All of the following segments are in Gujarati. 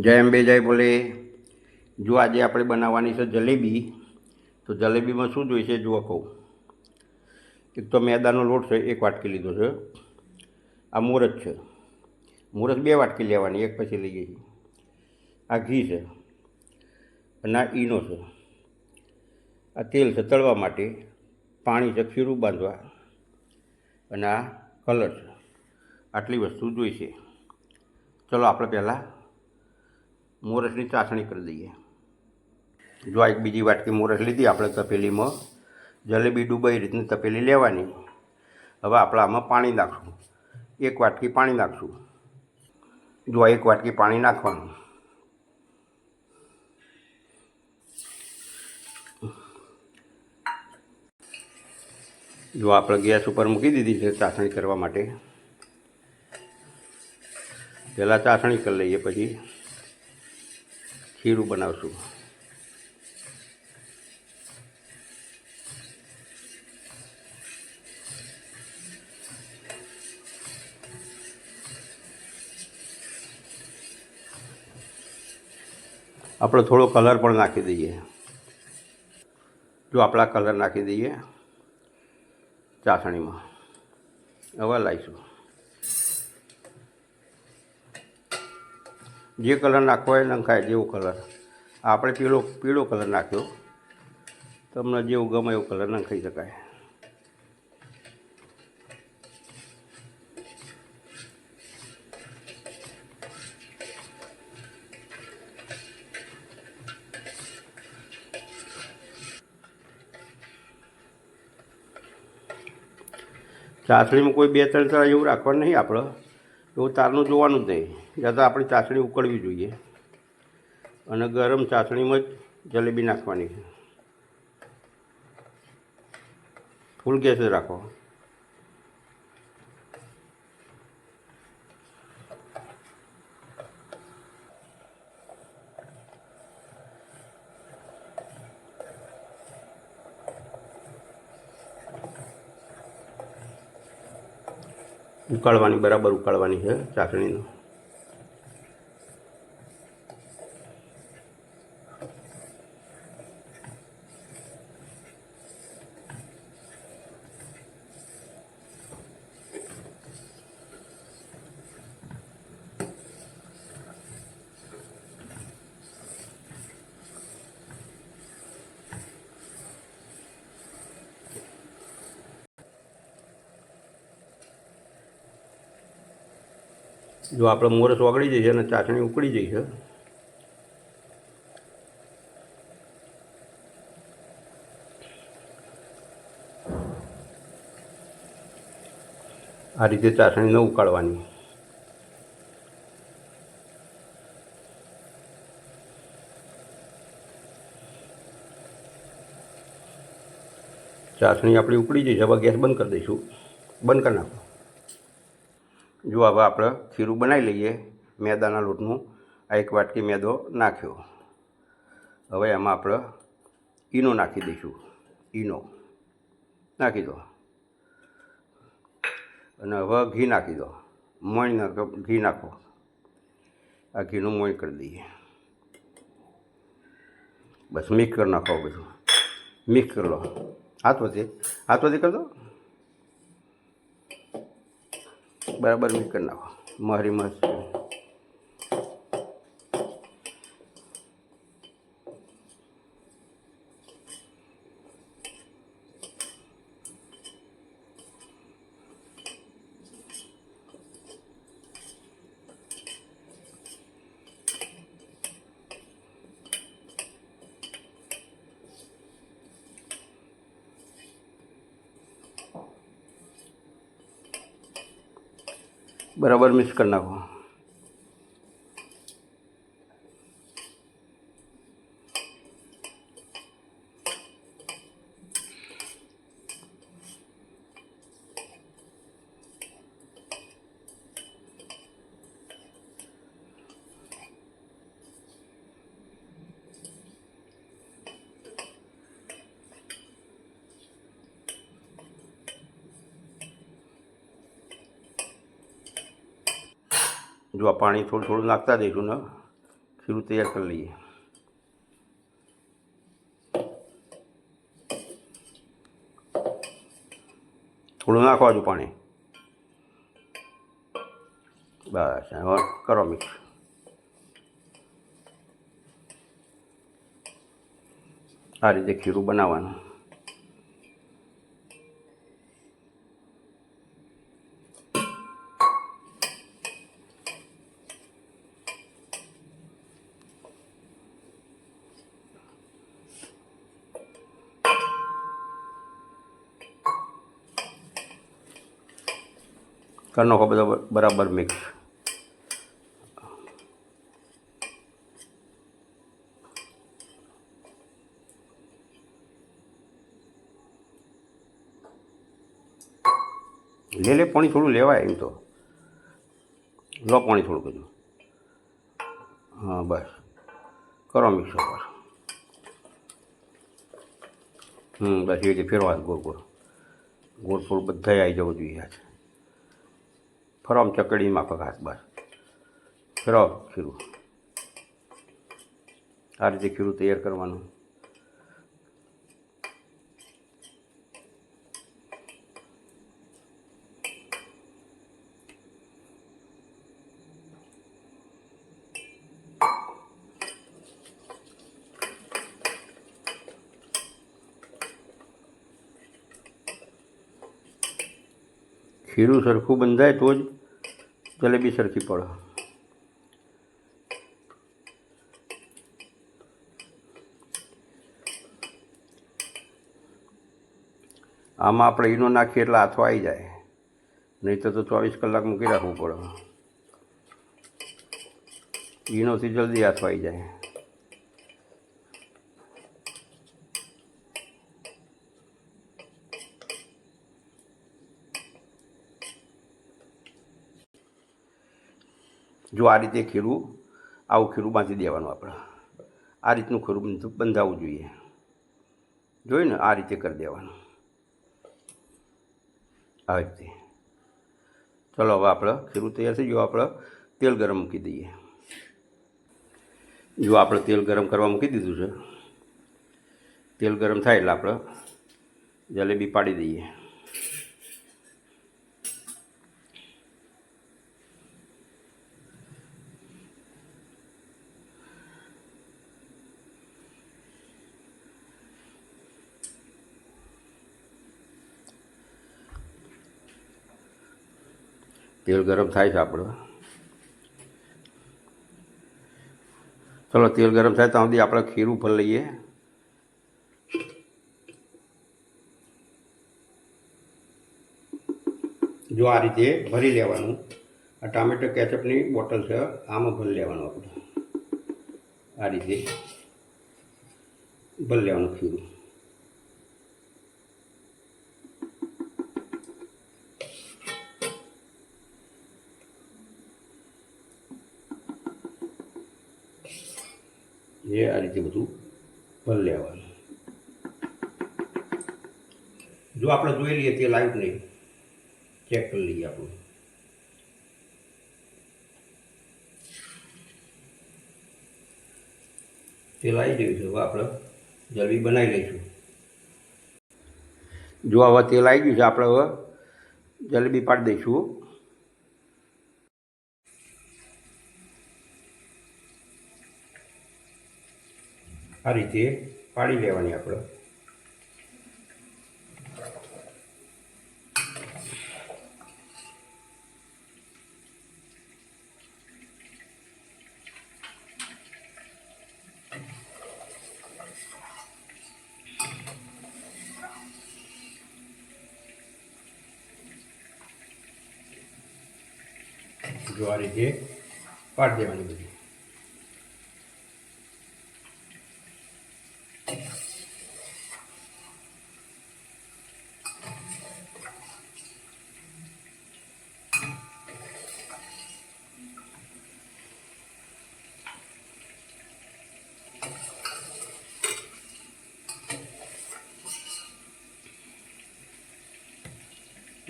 જય અંબે, જય બોલે જો આજે આપણે બનાવવાની છે જલેબી, તો જલેબીમાં શું જોઈશે જુઓ કહું. એક તો મેદાનો લોટ છે, એક વાટકી લીધો છે. આ મુરત છે. મુરત બે વાટકી લેવાની, એક પછી લઈએ છીએ આ ઘી છે. અને આ ઈનો છે. આ તેલ છે તળવા માટે. પાણી છે ખીરું બાંધવા. અને આ કલર છે. આટલી વસ્તુ જોઈશે. ચલો, આપણે પહેલાં મોરસની ચાસણી કરી દઈએ. જો એક બીજી વાટકી મોરસ લીધી, આપણે તપેલીમાં જલેબી ડૂબાઈ રીતની તપેલી લેવાની. હવે આપણે આમાં પાણી નાખશું. એક વાટકી પાણી નાખશું. જો એક વાટકી પાણી નાખવાનું. જો આપણે ગેસ ઉપર મૂકી દીધી છે ચાસણી કરવા માટે. પહેલાં ચાસણી કરી લઈએ પછી ખીરું બનાવશું. આપણે થોડો કલર પણ નાખી દઈએ. જો આપણા કલર નાખી દઈએ ચાસણીમાં. હવે લાવીશું. જે કલર નાખવો હોય નંખાય જેવો કલર. આપણે પીળો પીળો કલર નાખ્યો. તમને જેવું ગમે એવો કલર નંખાઈ શકાય. ચાસણીમાં કોઈ બે, ત્રણ તાર એવું રાખવાનું નહીં આપણે. એવું તારનું જોવાનું જ નહીં. યા તો આપણી ચાસણી ઉકળવી જોઈએ. અને ગરમ ચાસણીમાં જ જલેબી નાખવાની છે. ફૂલ ગેસ રાખો. ઉકાળવાની, બરાબર ઉકાળવાની છે ચાસણીનો. જો આપણે મોરસ ઓગળી જશે અને ચાસણી ઉકળી જશે આ રીતે ચાસણી ન ઉકાળવાની. ચાસણી આપણી ઉકળી જશે હવે ગેસ બંધ કરી દઈશું. બંધ કરી નાખો. જો હવે આપણે ખીરું બનાવી લઈએ, મેદાના લોટનું, આ એક વાટકી મેદો નાખ્યો. હવે એમાં આપણે ઈનો નાખી દઈશું, ઈનો. નાખી દો. અને હવે ઘી નાખી દો. મોણ નાખો, ઘી નાખો. આ ઘીનું મોણ કરી દઈએ. બસ મિક્સ કરી નાખો બધું. મિક્સ કરી લો. હાથ વચ્ચે હાથ વચ્ચે કરી દો? બરાબર મિક્સ નાખો. મારી મસ્ત બરાબર મિક્સ કરી નાખો. જો આ પાણી થોડું થોડું નાખતા દઈશું ને ખીરું તૈયાર કરી લઈએ. થોડું નાખવા દઉં પાણી. બસ, હવે કરો મિક્સ. આ રીતે ખીરું બનાવવાનું. કરી નાખો બધો બરાબર મિક્સ લે લે, પાણી થોડું લેવાય એમ તો. લો પાણી થોડું બધું હા, બસ. કરો મિક્સ ઉપર. હમ, બસ એ રીતે ફેરવા ગોળ ગોળ. ગોળ ફોળ બધા આવી જવું જોઈએ હાથ ચકડીમાં માફક બસ. ફેરો ખીરું આ રીતે ખીરું તૈયાર કરવાનું. ખીરું સરખું બંધાય તો જ જલેબી સરખી પડે. આમાં આપણે ઈનો નાખીએ એટલે હાથો આવી જાય. નહીં તો ચોવીસ કલાક મૂકી રાખવું પડે. ઈનોથી જલ્દી હાથો આવી જાય. જો આ રીતે ખીરું આવું ખીરું બાંધી દેવાનું આપણે. આ રીતનું ખીરું બંધ- બંધાવવું જોઈએ. જોયું ને? આ રીતે કરી દેવાનું. આવી રીતે. ચલો, હવે આપણે ખીરું તૈયાર થઈ ગયું. આપણે તેલ ગરમ મૂકી દઈએ. જો આપણે તેલ ગરમ કરવા મૂકી દીધું છે, તેલ ગરમ થાય એટલે આપણે જલેબી પાડી દઈએ. તેલ ગરમ થાય છે આપણું. ચલો, તેલ ગરમ થાય ત્યાં સુધી આપણે ખીરું ભરી લઈએ. જો આ રીતે ભરી લેવાનું, આ ટામેટો કેચઅપની બોટલ છે, આમાં ભરી લેવાનું આપણે. આ રીતે ભરી લેવાનું ખીરું. એ આ રીતે બધું ભરી લેવાનું. જો આપણે જોઈ લઈએ તે લાઈવ નહીં ચેક કરી લઈએ આપણે. તેલ આવી ગયું છે, હવે આપણે જલ્દી બનાવી લઈશું. જો હવે તેલ આવી ગયું છે, આપણે હવે જલેબી પાડી દઈશું આ રીતે પાડી લેવાની આપણે. જો આ રીતે પાડી દેવાની બધી.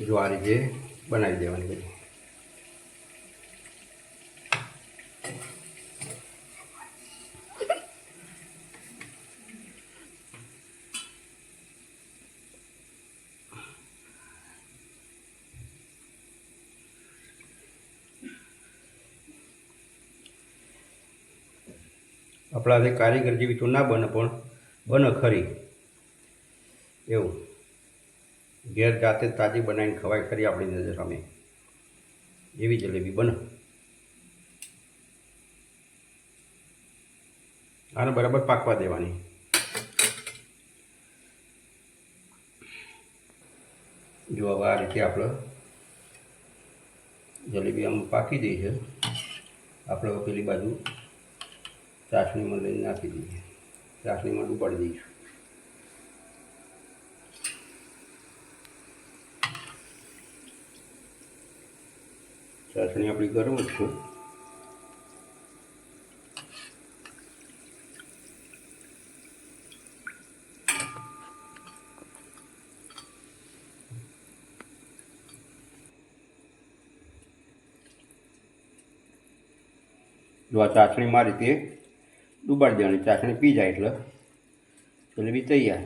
જો જે બનાવી દેવાની બધી. આપણાથી કારીગર જેવી તો ના બને પણ બને ખરી. એવું. ઘેર જાતે તાજી બનાવીને ખવાય ખરી આપણી નજર સામે. એવી જલેબી બને. આને બરાબર પાકવા દેવાની. જો હવે આ રીતે આપણે જલેબી આમ પાકી દઈ છે, આપણે પેલી બાજુ ચાસણીમાં લઈને નાખી દઈએ. ચાસણીમાં ડૂબાડી દઈશું. ચાસણી આપણી ગરમ જ છે. જો આ ચાસણી મારી તે ડૂબાડી દેવાની, ચાસણી પી જાય એટલે. જલેબી તૈયાર.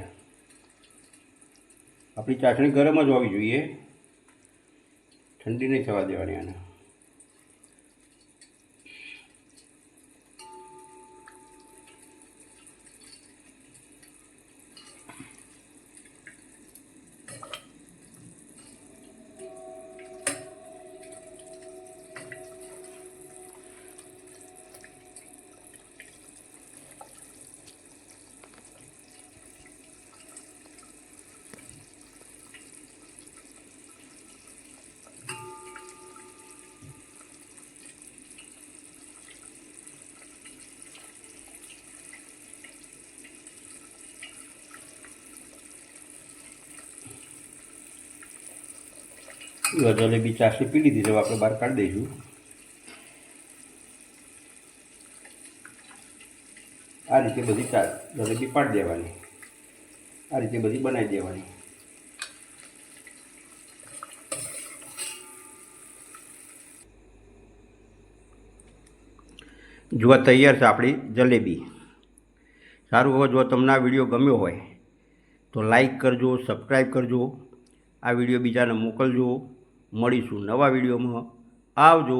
આપણી ચાસણી ગરમ જ હોવી જોઈએ. ઠંડી નહીં થવા દેવાની આને. જલેબી ચાસણી પી લીધી હવે આપણે બહાર કાઢી દઈશું. આ રીતે બધી ચા જલેબી પાડી દેવાની. આ રીતે બધી બનાવી દેવાની. જોવા તૈયાર છે આપણી જલેબી. સારું, હવે જો તમને આ વીડિયો ગમ્યો હોય, તો લાઈક કરજો સબસ્ક્રાઈબ કરજો. આ વીડિયો બીજાને મોકલજો. મળીશું નવા વિડીયોમાં. આવજો.